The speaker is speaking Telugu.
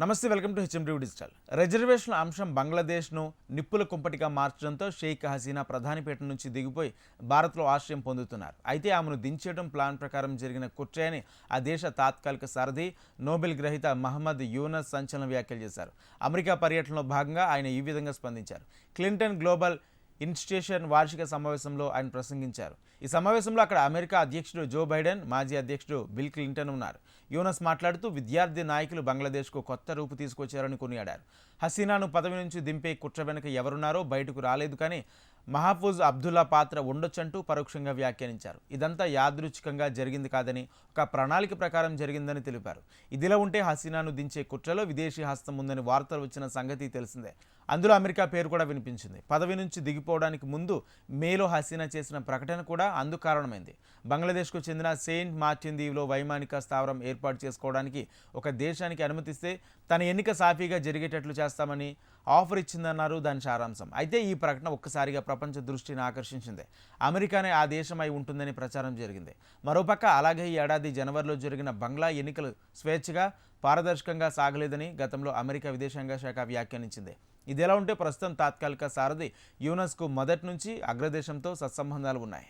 నమస్తే వెల్కమ్ టు హెచ్ఎండి డిజిటల్. రిజర్వేషన్ల అంశం బంగ్లాదేశ్ను నిప్పుల కుంపటిగా మార్చడంతో షేక్ హసీనా ప్రధానిపేట నుంచి దిగిపోయి భారత్లో ఆశ్రయం పొందుతున్నారు. అయితే ఆమెను దించేయడం ప్లాన్ ప్రకారం జరిగిన కుట్రయని ఆ దేశ తాత్కాలిక సారథి నోబెల్ గ్రహీత మహమ్మద్ యూనస్ సంచలన వ్యాఖ్యలు చేశారు. అమెరికా పర్యటనలో భాగంగా ఆయన ఈ విధంగా స్పందించారు. క్లింటన్ గ్లోబల్ ఇన్స్టిట్యూషన్ వార్షిక సమావేశంలో ఆయన ప్రసంగించారు. ఈ సమావేశంలో అక్కడ అమెరికా అధ్యక్షుడు జో బైడెన్ మాజీ అధ్యక్షుడు బిల్ క్లింటన్ ఉన్నారు. యూనస్ మాట్లాడుతూ విద్యార్థి నాయకులు బంగ్లాదేశ్కు కొత్త రూపు తీసుకొచ్చారని కొనియాడారు. హసీనాను పదవి నుంచి దింపే కుట్ర వెనుక ఎవరున్నారో బయటకు రాలేదు కానీ మహఫూజ్ అబ్దుల్లా పాత్ర ఉండొచ్చంటూ పరోక్షంగా వ్యాఖ్యానించారు. ఇదంతా యాదృచ్ఛికంగా జరిగింది కాదని ఒక ప్రణాళిక ప్రకారం జరిగిందని తెలిపారు. ఇదిలా ఉంటే హసీనాను దించే కుట్రలో విదేశీ హస్తం ఉందని వార్తలు వచ్చిన సంగతి తెలిసిందే. అందులో అమెరికా పేరు కూడా వినిపించింది. పదవి నుంచి దిగిపోవడానికి ముందు మేలో హసీనా చేసిన ప్రకటన కూడా అందు కారణమైంది. బంగ్లాదేశ్కు చెందిన సెయింట్ మార్టిన్ దీవిలో వైమానిక స్థావరం ఏర్పాటు చేసుకోవడానికి ఒక దేశానికి అనుమతిస్తే తన ఎన్నిక సాఫీగా జరిగేటట్లు చేస్తామని ఆఫర్ ఇచ్చిందన్నారు దాని సారాంశం. అయితే ఈ ప్రకటన ఒక్కసారిగా ప్రపంచ దృష్టిని ఆకర్షించింది. అమెరికానే ఆ దేశమై ఉంటుందని ప్రచారం జరిగింది. మరోపక్క అలాగే ఈ ఏడాది జనవరిలో జరిగిన బంగ్లా ఎన్నికలు స్వేచ్ఛగా పారదర్శకంగా సాగలేదని గతంలో అమెరికా విదేశాంగ శాఖ వ్యాఖ్యానించింది. ఇది ఎలా ఉంటే ప్రస్తుతం తాత్కాలిక సారథి యూనస్కు మొదటి నుంచి అగ్రదేశంతో సత్సంబంధాలు ఉన్నాయి.